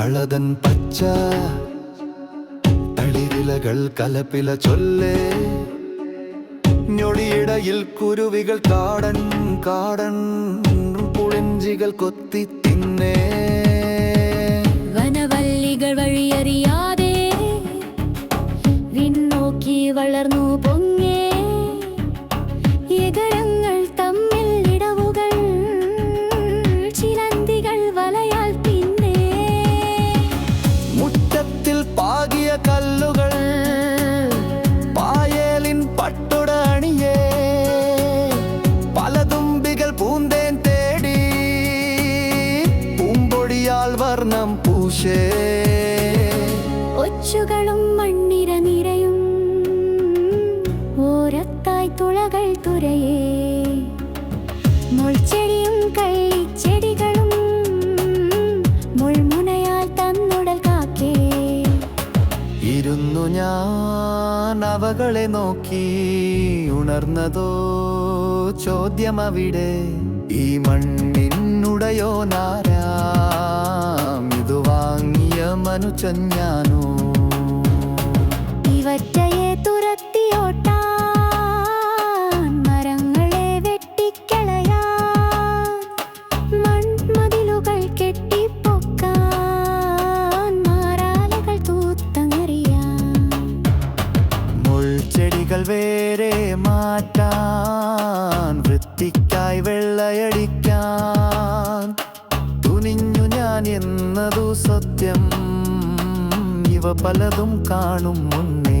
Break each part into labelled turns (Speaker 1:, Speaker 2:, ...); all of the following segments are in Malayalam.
Speaker 1: കളതൻ പച്ച തളിരിലകൾ കലപ്പില ചൊല്ലേ. ഞൊടിയിടയിൽ കുരുവികൾ കാടൻ കാടൻ പുളിഞ്ചികൾ കൊത്തി തിന്നേ. വർണം പൂശേ.
Speaker 2: ഒച്ചുകളും മണ്ണിര നിരയും ഓരത്തായി തുളകൾ തുരയേ. മുൾച്ചെടിയും കള്ളിച്ചെടികളും മുൾമുനയാൽ തന്നുടൽ കാക്കേ.
Speaker 1: ഇരുന്നു ഞാൻ അവകളെ നോക്കി ഉണർന്നതോ ചോദ്യമവിടെ. ഈ മണ്ണിനുടയോ നാരാം മനുജൻ ഞാനോ
Speaker 2: ഇവറ്റയെ തുരത്തിയോട്ടാൻ മരങ്ങളെ വെട്ടിക്കളയാൻ മൺമതിലുകൾ കെട്ടിപ്പൊക്കാൻ മാറാലകൾ തൂത്തങ്ങറിയാൻ
Speaker 1: മുൾച്ചെടികൾ വേറെ മാറ്റാൻ വൃത്തിക്കായി വെള്ളയടിക്കാൻ തുനിഞ്ഞു ഞാൻ എന്നതു സത്യം ഇവ പലതും കാണും മുന്നേ.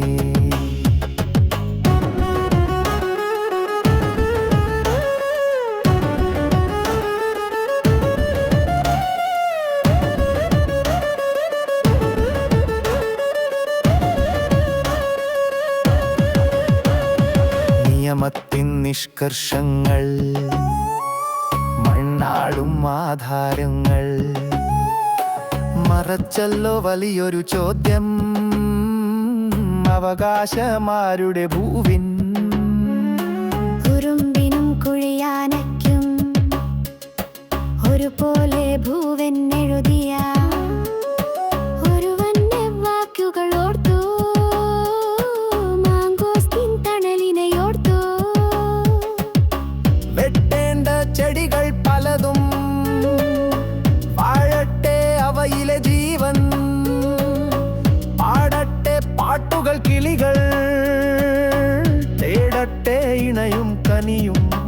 Speaker 1: നിയമത്തിൻ നിഷ്കർഷങ്ങൾ മണ്ണാടും ആധാരങ്ങൾ മറച്ചല്ലോ വലിയൊരു ചോദ്യം. അവകാശമാരുടെ ഭൂവിൻ കിളികൾ തേടട്ടെ ഇണയും കനിയും.